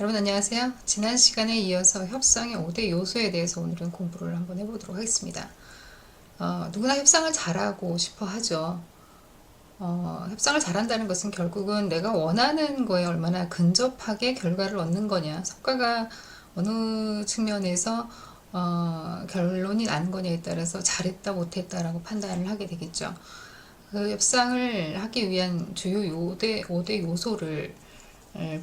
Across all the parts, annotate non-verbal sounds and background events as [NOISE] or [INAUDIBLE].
여러분 안녕하세요. 지난 시간에 이어서 협상의 5대 요소에 대해서 오늘은 공부를 한번 해보도록 하겠습니다. 어, 누구나 협상을 잘하고 싶어 하죠. 어, 협상을 잘한다는 것은 결국은 내가 원하는 거에 얼마나 근접하게 결과를 얻는 거냐, 성과가 어느 측면에서 어, 결론이 난 거냐에 따라서 잘했다 못했다라고 판단을 하게 되겠죠. 그 협상을 하기 위한 주요 5대, 5대 요소를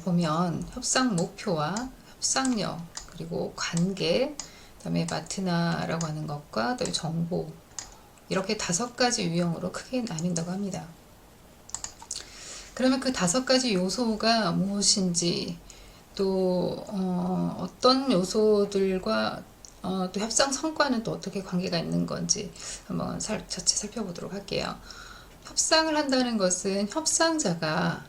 보면 협상 목표와 협상력 그리고 관계 그다음에 파트너라고 하는 것과 또 정보 이렇게 다섯 가지 유형으로 크게 나뉜다고 합니다. 그러면 그 다섯 가지 요소가 무엇인지 또 어, 떤 요소들과 어, 또 협상 성과는 또 어떻게 관계가 있는 건지 한번 살, 자체 살펴보도록 할게요. 협상을 한다는 것은 협상자가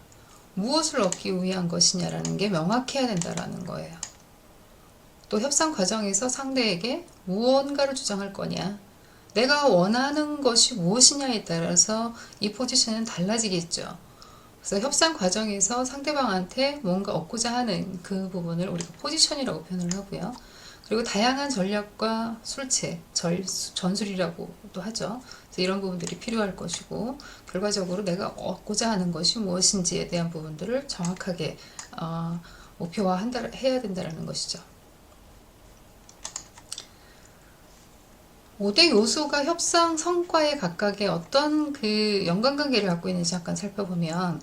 무엇을 얻기 위한 것이냐라는 게 명확해야 된다라는 거예요. 또 협상 과정에서 상대에게 무언가를 주장할 거냐, 내가 원하는 것이 무엇이냐에 따라서 이 포지션은 달라지겠죠. 그래서 협상 과정에서 상대방한테 뭔가 얻고자 하는 그 부분을 우리가 포지션이라고 표현을 하고요. 그리고 다양한 전략과 술체, 절, 전술이라고도 하죠. 이런 부분들이 필요할 것이고 결과적으로 내가 얻고자 하는 것이 무엇인지에 대한 부분들을 정확하게 어, 목표화 한다 해야 된다는 것이죠. 5대 요소가 협상 성과에 각각의 어떤 그 연관관계를 갖고 있는지 잠깐 살펴보면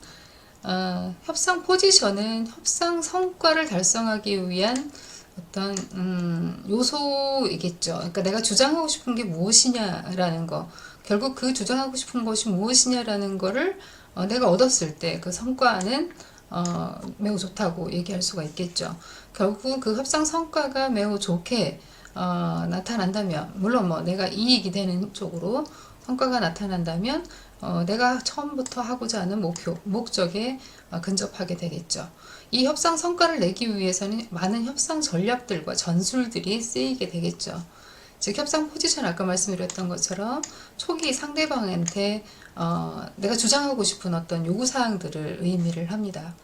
어, 협상 포지션은 협상 성과를 달성하기 위한 어떤 음, 요소이겠죠. 그러니까 내가 주장하고 싶은 게 무엇이냐라는 거. 결국 그 주장하고 싶은 것이 무엇이냐라는 거를 어, 내가 얻었을 때 그 성과는 어, 매우 좋다고 얘기할 수가 있겠죠. 결국 그 협상 성과가 매우 좋게 어, 나타난다면 물론 뭐 내가 이익이 되는 쪽으로 성과가 나타난다면 어, 내가 처음부터 하고자 하는 목표, 목적에 어, 근접하게 되겠죠. 이 협상 성과를 내기 위해서는 많은 협상 전략들과 전술들이 쓰이게 되겠죠. 즉 협상 포지션 아까 말씀드렸던 것처럼 초기 상대방한테 어, 내가 주장하고 싶은 어떤 요구사항들을 의미를 합니다.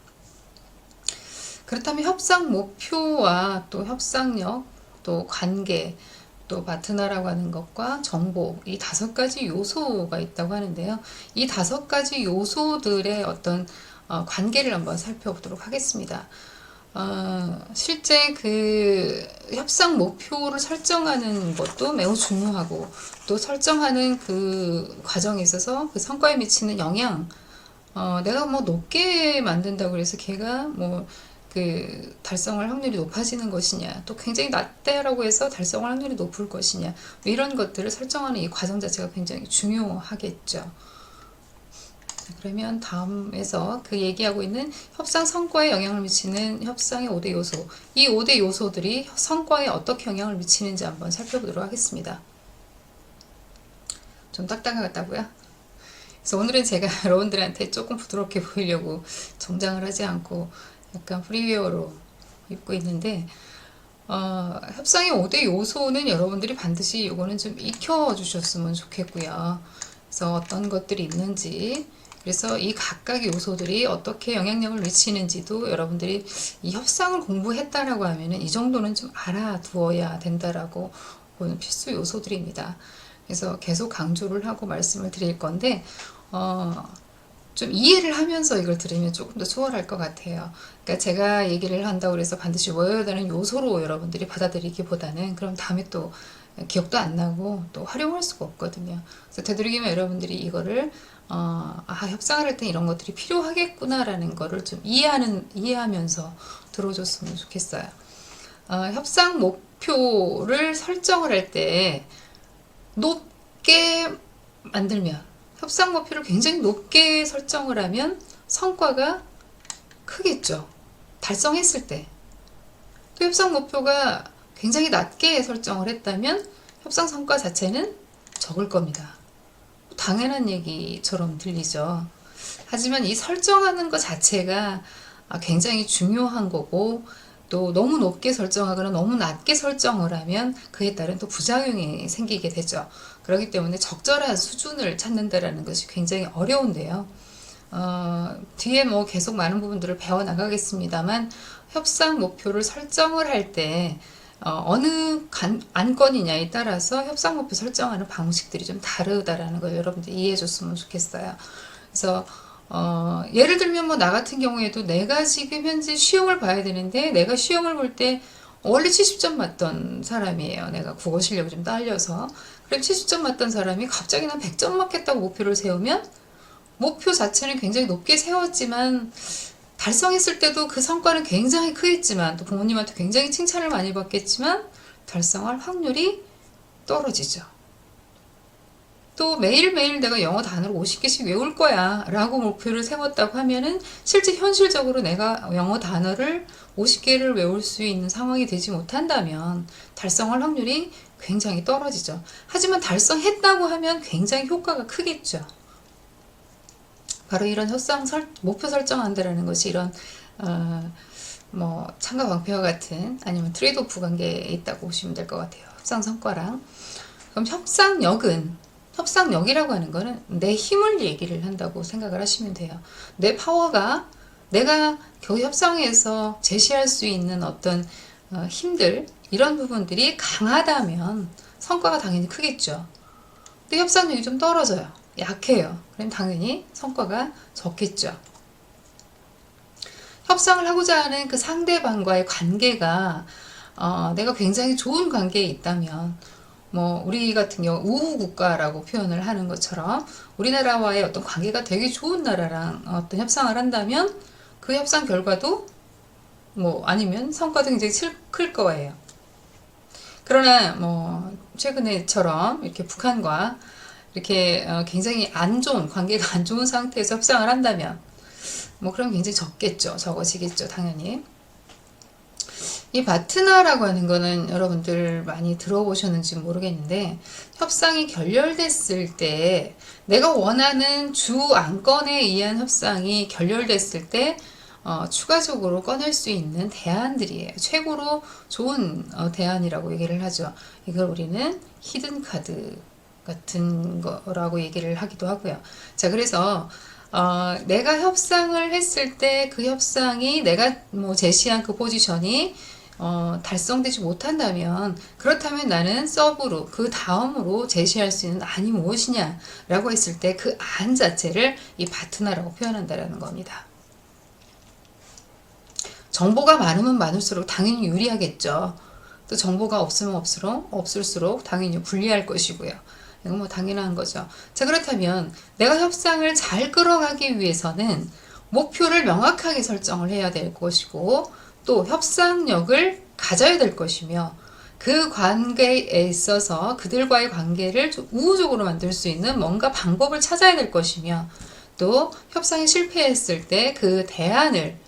그렇다면 협상 목표와 또 협상력, 또 관계, 또 파트너라고 하는 것과 정보 이 다섯 가지 요소가 있다고 하는데요. 이 다섯 가지 요소들의 어떤 어, 관계를 한번 살펴보도록 하겠습니다. 어, 실제 그 협상 목표를 설정하는 것도 매우 중요하고 또 설정하는 그 과정에 있어서 그 성과에 미치는 영향 어, 내가 뭐 높게 만든다고 해서 걔가 뭐 그 달성할 확률이 높아지는 것이냐 또 굉장히 낮다라고 해서 달성할 확률이 높을 것이냐 뭐 이런 것들을 설정하는 이 과정 자체가 굉장히 중요하겠죠. 그러면 다음에서 그 얘기하고 있는 협상 성과에 영향을 미치는 협상의 5대 요소. 이 5대 요소들이 성과에 어떻게 영향을 미치는지 한번 살펴보도록 하겠습니다. 좀 딱딱하다고요? 그래서 오늘은 제가 [LAUGHS] 여러분들한테 조금 부드럽게 보이려고 정장을 하지 않고 약간 프리웨어로 입고 있는데 어, 협상의 5대 요소는 여러분들이 반드시 이거는 좀 익혀 주셨으면 좋겠고요. 그래서 어떤 것들이 있는지 그래서 이 각각의 요소들이 어떻게 영향력을 미치는지도 여러분들이 이 협상을 공부했다라고 하면은 이 정도는 좀 알아두어야 된다라고 보는 필수 요소들입니다. 그래서 계속 강조를 하고 말씀을 드릴 건데, 어, 좀 이해를 하면서 이걸 들으면 조금 더 수월할 것 같아요. 그러니까 제가 얘기를 한다고 그래서 반드시 외워야 되는 요소로 여러분들이 받아들이기보다는 그럼 다음에 또 기억도 안 나고 또 활용할 수가 없거든요. 그래서 되도록이면 여러분들이 이거를 어, 아, 협상을 할 때 이런 것들이 필요하겠구나라는 거를 좀 이해하는, 이해하면서 들어줬으면 좋겠어요. 어, 협상 목표를 설정을 할 때 높게 만들면, 협상 목표를 굉장히 높게 설정을 하면 성과가 크겠죠. 달성했을 때. 또 협상 목표가 굉장히 낮게 설정을 했다면 협상 성과 자체는 적을 겁니다. 당연한 얘기처럼 들리죠. 하지만 이 설정하는 것 자체가 굉장히 중요한 거고 또 너무 높게 설정하거나 너무 낮게 설정을 하면 그에 따른 또 부작용이 생기게 되죠. 그렇기 때문에 적절한 수준을 찾는다라는 것이 굉장히 어려운데요. 어, 뒤에 뭐 계속 많은 부분들을 배워 나가겠습니다만 협상 목표를 설정을 할때 어, 느 안건이냐에 따라서 협상 목표 설정하는 방식들이 좀 다르다라는 걸 여러분들 이해해 줬으면 좋겠어요. 그래서 어, 예를 들면 뭐 나 같은 경우에도 내가 지금 현재 시험을 봐야 되는데 내가 시험을 볼 때 원래 70점 맞던 사람이에요. 내가 국어 실력이 좀 딸려서. 그럼 70점 맞던 사람이 갑자기 난 100점 맞겠다고 목표를 세우면 목표 자체는 굉장히 높게 세웠지만 달성했을 때도 그 성과는 굉장히 크겠지만 또 부모님한테 굉장히 칭찬을 많이 받겠지만 달성할 확률이 떨어지죠. 또 매일매일 내가 영어 단어를 50개씩 외울 거야 라고 목표를 세웠다고 하면은 실제 현실적으로 내가 영어 단어를 50개를 외울 수 있는 상황이 되지 못한다면 달성할 확률이 굉장히 떨어지죠. 하지만 달성했다고 하면 굉장히 효과가 크겠죠. 바로 이런 협상 설, 목표 설정한다라는 것이 이런 어, 뭐 창과 방패와 같은 아니면 트레이드오프 관계에 있다고 보시면 될 것 같아요. 협상 성과랑 그럼 협상력은 협상력이라고 하는 거는 내 힘을 얘기를 한다고 생각을 하시면 돼요. 내 파워가 내가 그 협상에서 제시할 수 있는 어떤 어, 힘들 이런 부분들이 강하다면 성과가 당연히 크겠죠. 근데 협상력이 좀 떨어져요. 약해요. 그럼 당연히 성과가 적겠죠. 협상을 하고자 하는 그 상대방과의 관계가 어, 내가 굉장히 좋은 관계에 있다면 뭐 우리 같은 경우 우후 국가라고 표현을 하는 것처럼 우리나라와의 어떤 관계가 되게 좋은 나라랑 어떤 협상을 한다면 그 협상 결과도 뭐 아니면 성과도 굉장히 클 거예요. 그러나 뭐 최근에처럼 이렇게 북한과 이렇게 어, 굉장히 안 좋은 관계가 안 좋은 상태에서 협상을 한다면 뭐 그럼 굉장히 적겠죠. 적어지겠죠. 당연히. 이 바트나라고 하는 거는 여러분들 많이 들어보셨는지 모르겠는데 협상이 결렬됐을 때 내가 원하는 주 안건에 의한 협상이 결렬됐을 때 어, 추가적으로 꺼낼 수 있는 대안들이에요. 최고로 좋은 어, 대안이라고 얘기를 하죠. 이걸 우리는 히든 카드 같은 거라고 얘기를 하기도 하고요. 자, 그래서 어, 내가 협상을 했을 때 그 협상이 내가 뭐 제시한 그 포지션이 어, 달성되지 못한다면 그렇다면 나는 서브로 그 다음으로 제시할 수 있는 안이 무엇이냐라고 했을 때 그 안 자체를 이 파트너라고 표현한다라는 겁니다. 정보가 많으면 많을수록 당연히 유리하겠죠. 또 정보가 없으면 없을수록 없을수록 당연히 불리할 것이고요. 이건 뭐 당연한 거죠. 자, 그렇다면 내가 협상을 잘 끌어가기 위해서는 목표를 명확하게 설정을 해야 될 것이고 또 협상력을 가져야 될 것이며 그 관계에 있어서 그들과의 관계를 우호적으로 만들 수 있는 뭔가 방법을 찾아야 될 것이며 또 협상이 실패했을 때 그 대안을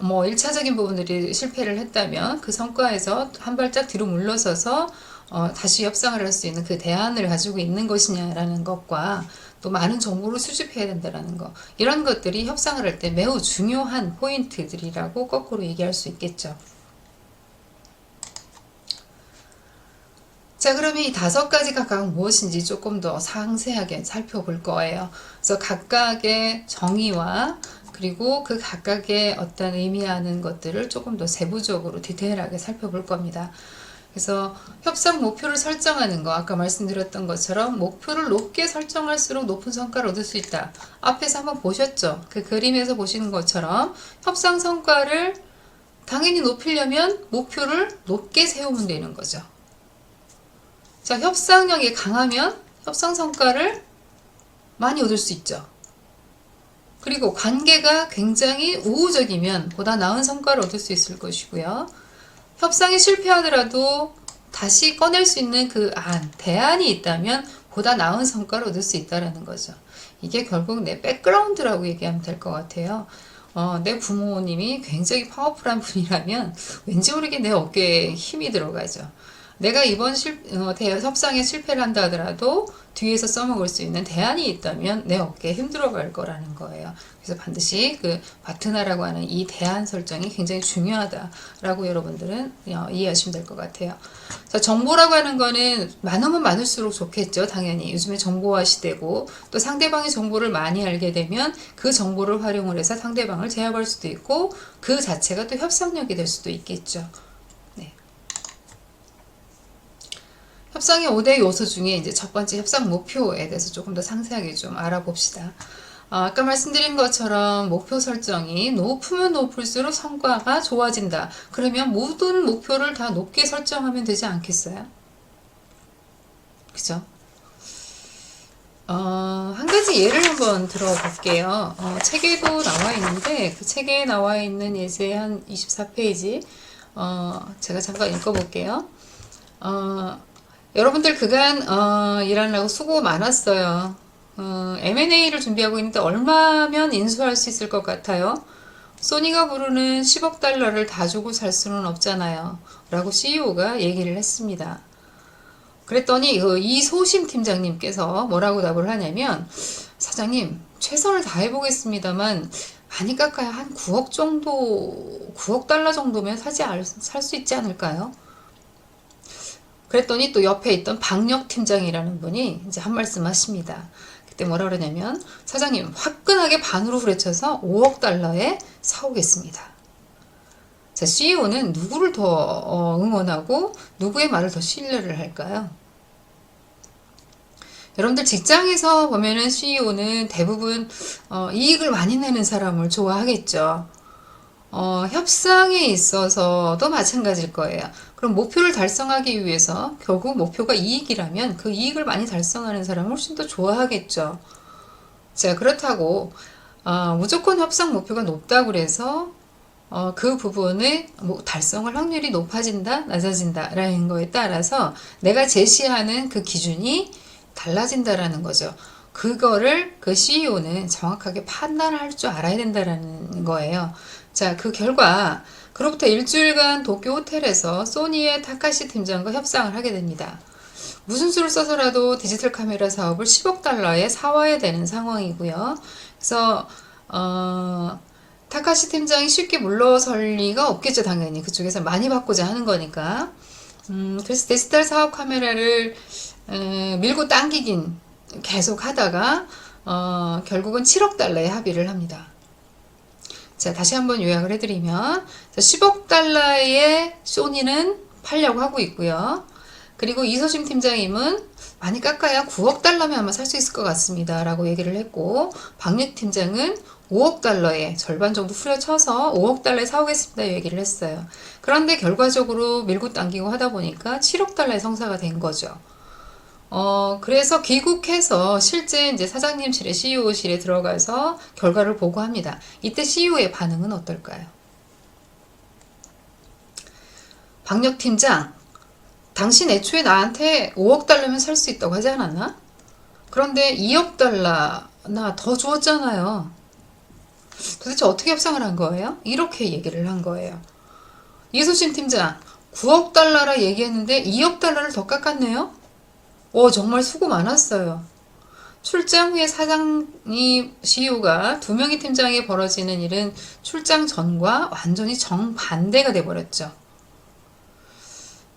뭐 1차적인 부분들이 실패를 했다면 그 성과에서 한 발짝 뒤로 물러서서 어, 다시 협상을 할 수 있는 그 대안을 가지고 있는 것이냐라는 것과 또 많은 정보를 수집해야 된다는 것 이런 것들이 협상을 할 때 매우 중요한 포인트들이라고 거꾸로 얘기할 수 있겠죠. 자, 그러면 이 다섯 가지가 각 무엇인지 조금 더 상세하게 살펴볼 거예요. 그래서 각각의 정의와 그리고 그 각각의 어떤 의미하는 것들을 조금 더 세부적으로 디테일하게 살펴볼 겁니다. 그래서 협상 목표를 설정하는 거 아까 말씀드렸던 것처럼 목표를 높게 설정할수록 높은 성과를 얻을 수 있다. 앞에서 한번 보셨죠? 그 그림에서 보시는 것처럼 협상 성과를 당연히 높이려면 목표를 높게 세우면 되는 거죠. 자, 협상력이 강하면 협상 성과를 많이 얻을 수 있죠. 그리고 관계가 굉장히 우호적이면 보다 나은 성과를 얻을 수 있을 것이고요. 협상이 실패하더라도 다시 꺼낼 수 있는 그 안, 대안이 있다면 보다 나은 성과를 얻을 수 있다는 거죠. 이게 결국 내 백그라운드라고 얘기하면 될 것 같아요. 어, 내 부모님이 굉장히 파워풀한 분이라면 왠지 모르게 내 어깨에 힘이 들어가죠. 내가 이번 실, 어, 대, 협상에 실패를 한다 하더라도 뒤에서 써먹을 수 있는 대안이 있다면 내 어깨에 힘들어 갈 거라는 거예요. 그래서 반드시 그 파트너라고 하는 이 대안 설정이 굉장히 중요하다라고 여러분들은 어, 이해하시면 될 것 같아요. 자, 정보라고 하는 거는 많으면 많을수록 좋겠죠. 당연히 요즘에 정보화 시대고 또 상대방의 정보를 많이 알게 되면 그 정보를 활용을 해서 상대방을 제압할 수도 있고 그 자체가 또 협상력이 될 수도 있겠죠. 협상의 5대 요소 중에 이제 첫 번째 협상 목표에 대해서 조금 더 상세하게 좀 알아봅시다. 어, 아까 말씀드린 것처럼 목표 설정이 높으면 높을수록 성과가 좋아진다. 그러면 모든 목표를 다 높게 설정하면 되지 않겠어요? 그죠? 어, 한 가지 예를 한번 들어볼게요. 어, 책에도 나와 있는데 그 책에 나와 있는 예제 한 24페이지 어, 제가 잠깐 읽어볼게요. 어, 여러분들 그간 어, 일하느라고 수고 많았어요. 어, M&A를 준비하고 있는데 얼마면 인수할 수 있을 것 같아요? 소니가 부르는 10억 달러를 다 주고 살 수는 없잖아요. 라고 CEO가 얘기를 했습니다. 그랬더니 그 이소심 팀장님께서 뭐라고 답을 하냐면 사장님 최선을 다해 보겠습니다만 많이 깎아야 한 9억 정도 9억 달러 정도면 사지 살 수 있지 않을까요? 그랬더니 또 옆에 있던 박력 팀장이라는 분이 이제 한 말씀 하십니다. 그때 뭐라 그러냐면 사장님 화끈하게 반으로 후려쳐서 5억 달러에 사오겠습니다. 자, CEO는 누구를 더 어, 응원하고 누구의 말을 더 신뢰를 할까요? 여러분들 직장에서 보면은 CEO는 대부분 어, 이익을 많이 내는 사람을 좋아하겠죠. 어, 협상에 있어서도 마찬가지일 거예요. 그럼 목표를 달성하기 위해서 결국 목표가 이익이라면 그 이익을 많이 달성하는 사람을 훨씬 더 좋아하겠죠. 자, 그렇다고 어, 무조건 협상 목표가 높다고 그래서 어, 그 부분의 뭐 달성할 확률이 높아진다, 낮아진다 라는 거에 따라서 내가 제시하는 그 기준이 달라진다라는 거죠. 그거를 그 CEO는 정확하게 판단할 줄 알아야 된다라는 거예요. 자, 그 결과 그로부터 일주일간 도쿄 호텔에서 소니의 타카시 팀장과 협상을 하게 됩니다. 무슨 수를 써서라도 디지털 카메라 사업을 10억 달러에 사와야 되는 상황이고요. 그래서 어, 타카시 팀장이 쉽게 물러설 리가 없겠죠, 당연히. 그쪽에서 많이 받고자 하는 거니까. 음, 그래서 디지털 사업 카메라를 에, 밀고 당기긴 계속 하다가 어, 결국은 7억 달러에 합의를 합니다. 자, 다시 한번 요약을 해드리면 자, 10억 달러의 소니는 팔려고 하고 있고요. 그리고 이소심 팀장님은 많이 깎아야 9억 달러면 아마 살 수 있을 것 같습니다. 라고 얘기를 했고 박력 팀장은 5억 달러에 절반 정도 후려쳐서 5억 달러에 사오겠습니다. 얘기를 했어요. 그런데 결과적으로 밀고 당기고 하다 보니까 7억 달러의 성사가 된 거죠. 어, 그래서 귀국해서 실제 이제 사장님실에 CEO실에 들어가서 결과를 보고합니다. 이때 CEO의 반응은 어떨까요? 박력 팀장, 당신 애초에 나한테 5억 달러면 살 수 있다고 하지 않았나? 그런데 2억 달러나 더 주었잖아요. 도대체 어떻게 협상을 한 거예요? 이렇게 얘기를 한 거예요. 이소신 팀장, 9억 달러라 얘기했는데 2억 달러를 더 깎았네요? 오, 정말 수고 많았어요. 출장 후에 사장이 CEO가 두 명의 팀장에 벌어지는 일은 출장 전과 완전히 정반대가 돼버렸죠.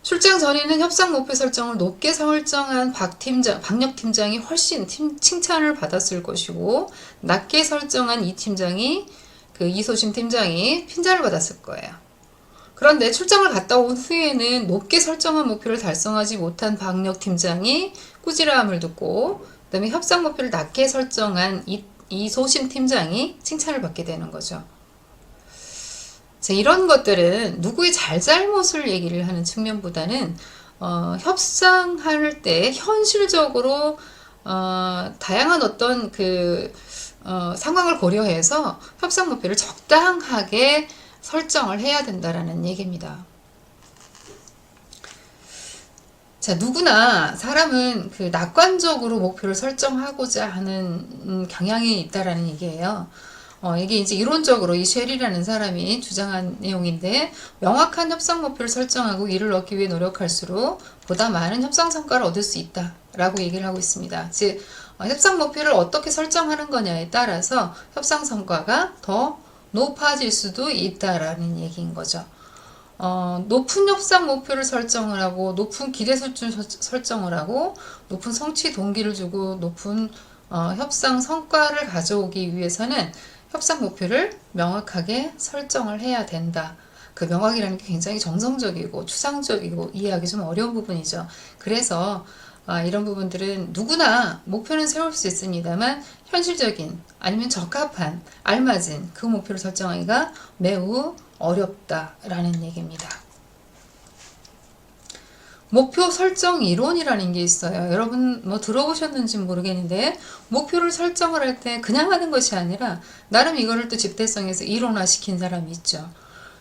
출장 전에는 협상 목표 설정을 높게 설정한 박 팀장, 박력 팀장이 훨씬 팀, 칭찬을 받았을 것이고, 낮게 설정한 이 팀장이, 그 이소심 팀장이 핀자를 받았을 거예요. 그런데 출장을 갔다 온 후에는 높게 설정한 목표를 달성하지 못한 박력 팀장이 꾸지람을 듣고, 그 다음에 협상 목표를 낮게 설정한 이, 이소심 팀장이 칭찬을 받게 되는 거죠. 자, 이런 것들은 누구의 잘잘못을 얘기를 하는 측면보다는 어, 협상할 때 현실적으로 어, 다양한 어떤 그 어, 상황을 고려해서 협상 목표를 적당하게 설정을 해야 된다라는 얘기입니다. 자, 누구나 사람은 그 낙관적으로 목표를 설정하고자 하는 음, 경향이 있다라는 얘기예요. 어, 이게 이제 이론적으로 이 쉘이라는 사람이 주장한 내용인데 명확한 협상 목표를 설정하고 이를 얻기 위해 노력할수록 보다 많은 협상 성과를 얻을 수 있다라고 얘기를 하고 있습니다. 즉 어, 협상 목표를 어떻게 설정하는 거냐에 따라서 협상 성과가 더 높아질 수도 있다라는 얘기인 거죠. 어, 높은 협상 목표를 설정을 하고 높은 기대 수준 설- 설정을 하고 높은 성취 동기를 주고 높은 어, 협상 성과를 가져오기 위해서는 협상 목표를 명확하게 설정을 해야 된다. 그 명확이라는 게 굉장히 정성적이고 추상적이고 이해하기 좀 어려운 부분이죠. 그래서 아, 이런 부분들은 누구나 목표는 세울 수 있습니다만 현실적인 아니면 적합한 알맞은 그 목표를 설정하기가 매우 어렵다라는 얘기입니다. 목표 설정 이론이라는 게 있어요. 여러분 뭐 들어보셨는지 모르겠는데 목표를 설정을 할 때 그냥 하는 것이 아니라 나름 이거를 또 집대성에서 이론화 시킨 사람이 있죠.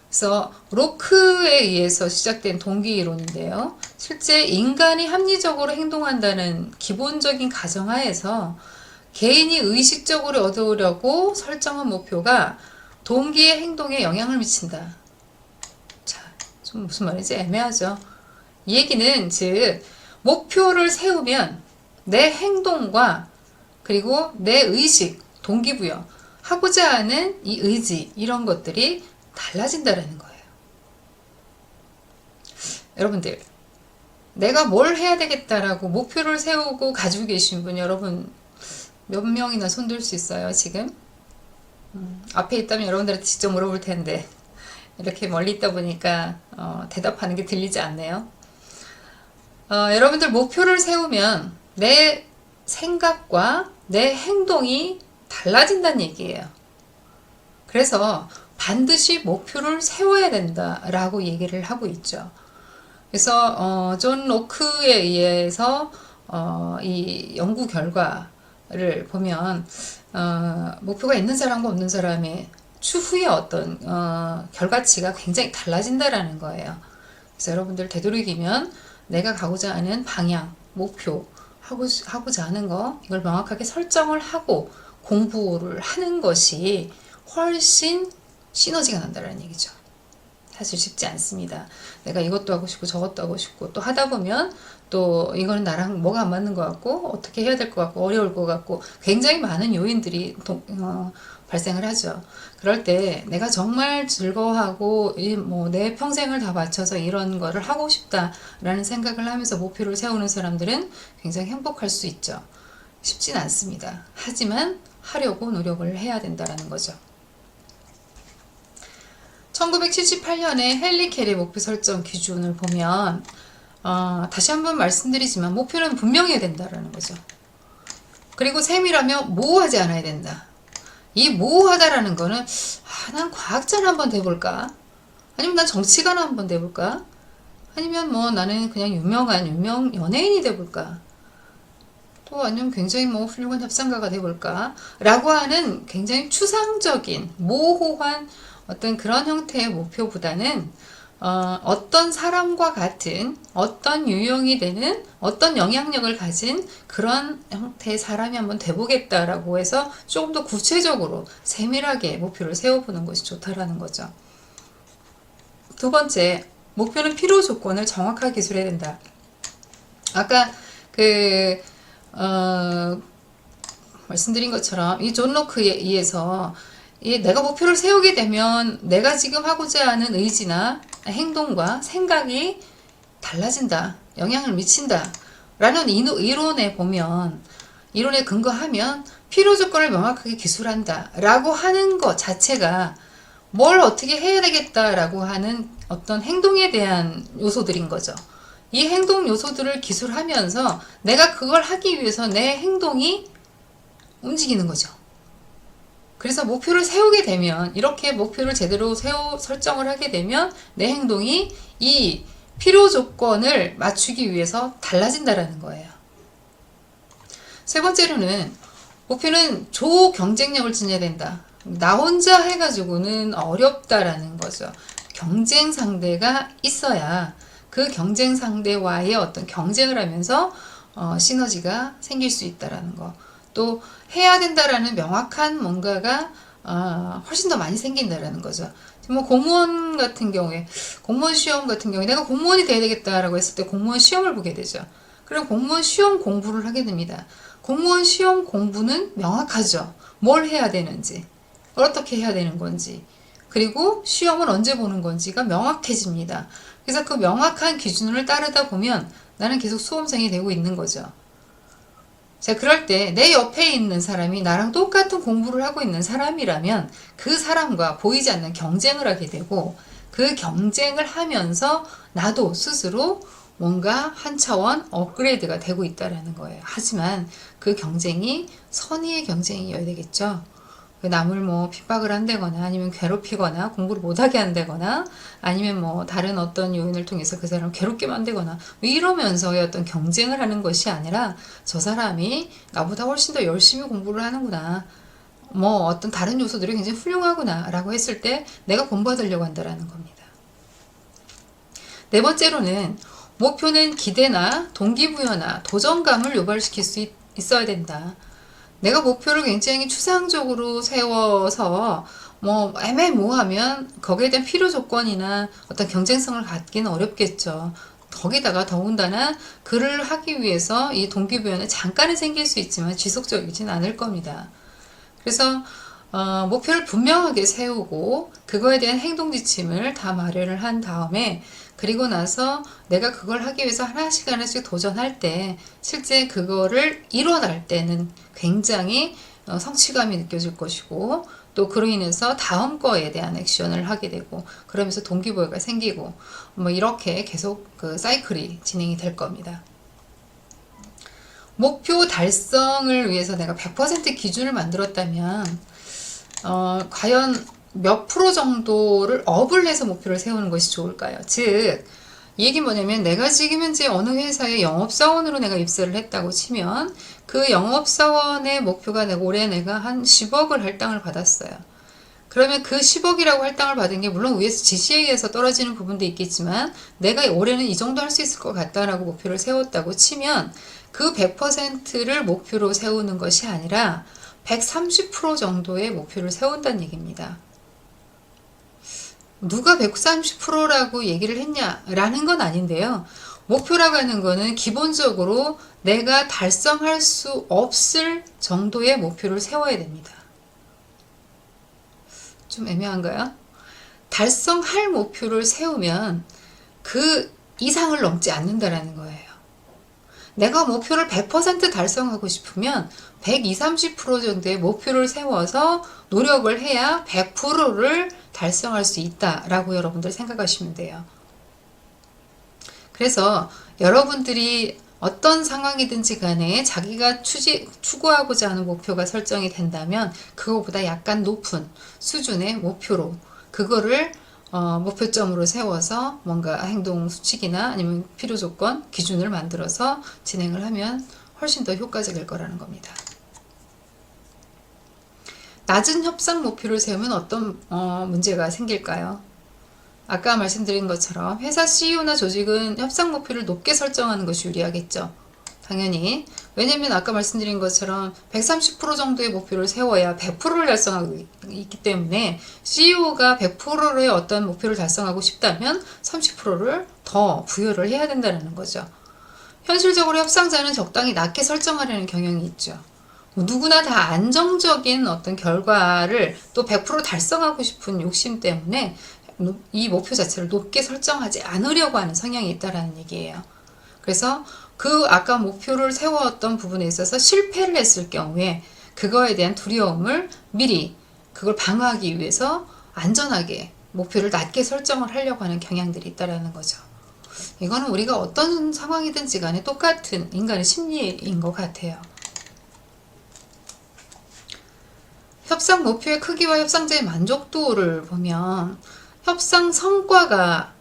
그래서 로크에 의해서 시작된 동기 이론인데요. 실제 인간이 합리적으로 행동한다는 기본적인 가정하에서 개인이 의식적으로 얻으려고 설정한 목표가 동기의 행동에 영향을 미친다. 자, 좀 무슨 말인지 애매하죠. 이 얘기는 즉 목표를 세우면 내 행동과 그리고 내 의식, 동기부여, 하고자 하는 이 의지 이런 것들이 달라진다라는 거예요. 여러분들 내가 뭘 해야 되겠다라고 목표를 세우고 가지고 계신 분 여러분 몇 명이나 손들 수 있어요 지금? 음, 앞에 있다면 여러분들한테 직접 물어볼 텐데 이렇게 멀리 있다 보니까 어, 대답하는 게 들리지 않네요. 어, 여러분들 목표를 세우면 내 생각과 내 행동이 달라진다는 얘기예요. 그래서 반드시 목표를 세워야 된다라고 얘기를 하고 있죠. 그래서 어, 존 로크에 의해서 어, 이 연구 결과를 보면 어, 목표가 있는 사람과 없는 사람의 추후의 어떤 어, 결과치가 굉장히 달라진다라는 거예요. 그래서 여러분들 되도록이면 내가 가고자 하는 방향, 목표, 하고, 하고자 하는 거, 이걸 명확하게 설정을 하고 공부를 하는 것이 훨씬 시너지가 난다는 얘기죠. 사실 쉽지 않습니다. 내가 이것도 하고 싶고 저것도 하고 싶고 또 하다 보면 또 이거는 나랑 뭐가 안 맞는 것 같고 어떻게 해야 될 것 같고 어려울 것 같고 굉장히 많은 요인들이 동- 어, 발생을 하죠. 그럴 때 내가 정말 즐거워하고 뭐 내 평생을 다 바쳐서 이런 거를 하고 싶다라는 생각을 하면서 목표를 세우는 사람들은 굉장히 행복할 수 있죠. 쉽진 않습니다. 하지만 하려고 노력을 해야 된다라는 거죠. 1978년에 헨리 켈의 목표 설정 기준을 보면 어, 다시 한번 말씀드리지만 목표는 분명해야 된다라는 거죠. 그리고 셈이라면 모호하지 않아야 된다. 이 모호하다라는 거는 아, 난 과학자나 한번 돼볼까? 아니면 난 정치가나 한번 돼볼까? 아니면 뭐 나는 그냥 유명한 유명 연예인이 돼볼까? 또 아니면 굉장히 뭐 훌륭한 협상가가 돼볼까? 라고 하는 굉장히 추상적인 모호한 어떤 그런 형태의 목표보다는 어, 어떤 사람과 같은 어떤 유형이 되는 어떤 영향력을 가진 그런 형태의 사람이 한번 돼보겠다라고 해서 조금 더 구체적으로 세밀하게 목표를 세워보는 것이 좋다라는 거죠. 두 번째, 목표는 필요 조건을 정확하게 기술해야 된다. 아까 그, 어, 말씀드린 것처럼 이 존 로크에 의해서 이 내가 목표를 세우게 되면 내가 지금 하고자 하는 의지나 행동과 생각이 달라진다. 영향을 미친다. 라는 이론에 보면, 이론에 근거하면 필요 조건을 명확하게 기술한다. 라고 하는 것 자체가 뭘 어떻게 해야 되겠다라고 하는 어떤 행동에 대한 요소들인 거죠. 이 행동 요소들을 기술하면서 내가 그걸 하기 위해서 내 행동이 움직이는 거죠. 그래서 목표를 세우게 되면 이렇게 목표를 제대로 세우 설정을 하게 되면 내 행동이 이 필요 조건을 맞추기 위해서 달라진다라는 거예요. 세 번째로는 목표는 조 경쟁력을 지녀야 된다. 나 혼자 해가지고는 어렵다라는 거죠. 경쟁 상대가 있어야 그 경쟁 상대와의 어떤 경쟁을 하면서 어, 시너지가 생길 수 있다라는 거. 또 해야 된다라는 명확한 뭔가가 아, 훨씬 더 많이 생긴다라는 거죠. 뭐 공무원 같은 경우에 공무원 시험 같은 경우에 내가 공무원이 돼야 되겠다라고 했을 때 공무원 시험을 보게 되죠. 그럼 공무원 시험 공부를 하게 됩니다. 공무원 시험 공부는 명확하죠. 뭘 해야 되는지, 어떻게 해야 되는 건지, 그리고 시험을 언제 보는 건지가 명확해집니다. 그래서 그 명확한 기준을 따르다 보면 나는 계속 수험생이 되고 있는 거죠. 자, 그럴 때 내 옆에 있는 사람이 나랑 똑같은 공부를 하고 있는 사람이라면 그 사람과 보이지 않는 경쟁을 하게 되고 그 경쟁을 하면서 나도 스스로 뭔가 한 차원 업그레이드가 되고 있다라는 거예요. 하지만 그 경쟁이 선의의 경쟁이어야 되겠죠. 남을 뭐 핍박을 한다거나 아니면 괴롭히거나 공부를 못하게 한다거나 아니면 뭐 다른 어떤 요인을 통해서 그 사람을 괴롭게 만들거나 뭐 이러면서의 어떤 경쟁을 하는 것이 아니라 저 사람이 나보다 훨씬 더 열심히 공부를 하는구나. 뭐 어떤 다른 요소들이 굉장히 훌륭하구나 라고 했을 때 내가 본받으려고 한다라는 겁니다. 네 번째로는 목표는 기대나 동기부여나 도전감을 유발시킬 수 있, 있어야 된다. 내가 목표를 굉장히 추상적으로 세워서 뭐 애매모호하면 거기에 대한 필요 조건이나 어떤 경쟁성을 갖기는 어렵겠죠. 거기다가 더군다나 그를 하기 위해서 이 동기부여는 잠깐은 생길 수 있지만 지속적이진 않을 겁니다. 그래서 어, 목표를 분명하게 세우고 그거에 대한 행동 지침을 다 마련을 한 다음에 그리고 나서 내가 그걸 하기 위해서 하나씩 하나씩 도전할 때 실제 그거를 이뤄낼 때는 굉장히 어, 성취감이 느껴질 것이고 또 그로 인해서 다음 거에 대한 액션을 하게 되고 그러면서 동기부여가 생기고 뭐 이렇게 계속 그 사이클이 진행이 될 겁니다. 목표 달성을 위해서 내가 100% 기준을 만들었다면 어, 과연 몇 프로 정도를 업을 해서 목표를 세우는 것이 좋을까요? 즉, 이 얘기 뭐냐면 내가 지금 현재 어느 회사에 영업사원으로 내가 입사를 했다고 치면 그 영업사원의 목표가 올해 내가 한 10억을 할당을 받았어요. 그러면 그 10억이라고 할당을 받은 게 물론 위에서 지시에 의해서 떨어지는 부분도 있겠지만 내가 올해는 이 정도 할 수 있을 것 같다라고 목표를 세웠다고 치면 그 100%를 목표로 세우는 것이 아니라 130% 정도의 목표를 세운다는 얘기입니다. 누가 130%라고 얘기를 했냐라는 건 아닌데요. 목표라고 하는 거는 기본적으로 내가 달성할 수 없을 정도의 목표를 세워야 됩니다. 좀 애매한가요? 달성할 목표를 세우면 그 이상을 넘지 않는다라는 거예요. 내가 목표를 100% 달성하고 싶으면 120, 30% 정도의 목표를 세워서 노력을 해야 100%를 달성할 수 있다라고 여러분들 생각하시면 돼요. 그래서 여러분들이 어떤 상황이든지 간에 자기가 추지, 추구하고자 하는 목표가 설정이 된다면 그거보다 약간 높은 수준의 목표로 그거를 어, 목표점으로 세워서 뭔가 행동 수칙이나 아니면 필요 조건, 기준을 만들어서 진행을 하면 훨씬 더 효과적일 거라는 겁니다. 낮은 협상 목표를 세우면 어떤 어, 문제가 생길까요? 아까 말씀드린 것처럼 회사 CEO나 조직은 협상 목표를 높게 설정하는 것이 유리하겠죠. 당연히. 왜냐면 아까 말씀드린 것처럼 130% 정도의 목표를 세워야 100%를 달성하고 있기 때문에 CEO가 100%의 어떤 목표를 달성하고 싶다면 30%를 더 부여를 해야 된다는 거죠. 현실적으로 협상자는 적당히 낮게 설정하려는 경향이 있죠. 누구나 다 안정적인 어떤 결과를 또 100% 달성하고 싶은 욕심 때문에 이 목표 자체를 높게 설정하지 않으려고 하는 성향이 있다라는 얘기예요. 그래서 그 아까 목표를 세웠던 부분에 있어서 실패를 했을 경우에 그거에 대한 두려움을 미리 그걸 방어하기 위해서 안전하게 목표를 낮게 설정을 하려고 하는 경향들이 있다라는 거죠. 이거는 우리가 어떤 상황이든지 간에 똑같은 인간의 심리인 것 같아요. 협상 목표의 크기와 협상자의 만족도를 보면 협상 성과가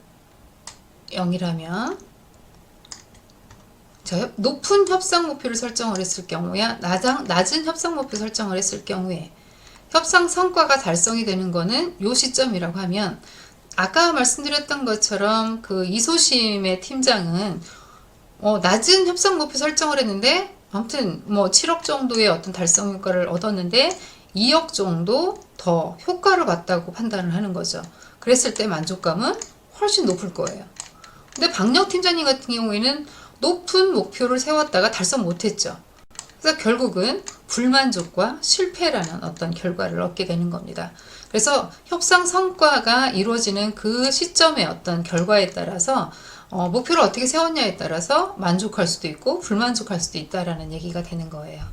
0이라면 자, 높은 협상 목표를 설정을 했을 경우야 낮은, 협상 목표 설정을 했을 경우에 협상 성과가 달성이 되는 거는 요 시점이라고 하면 아까 말씀드렸던 것처럼 그 이소심의 팀장은 어, 낮은 협상 목표 설정을 했는데 아무튼 뭐 7억 정도의 어떤 달성 효과를 얻었는데 2억 정도 더 효과를 봤다고 판단을 하는 거죠. 그랬을 때 만족감은 훨씬 높을 거예요. 근데 박력 팀장님 같은 경우에는 높은 목표를 세웠다가 달성 못했죠. 그래서 결국은 불만족과 실패라는 어떤 결과를 얻게 되는 겁니다. 그래서 협상 성과가 이루어지는 그 시점의 어떤 결과에 따라서 어, 목표를 어떻게 세웠냐에 따라서 만족할 수도 있고 불만족할 수도 있다라는 얘기가 되는 거예요.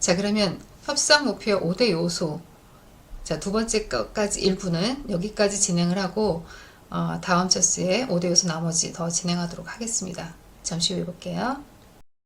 자, 그러면 협상 목표 5대 요소. 자, 두 번째 것까지 일부는 여기까지 진행을 하고 어, 다음 차수에 5대 요소 나머지 더 진행하도록 하겠습니다. 잠시 후에 볼게요.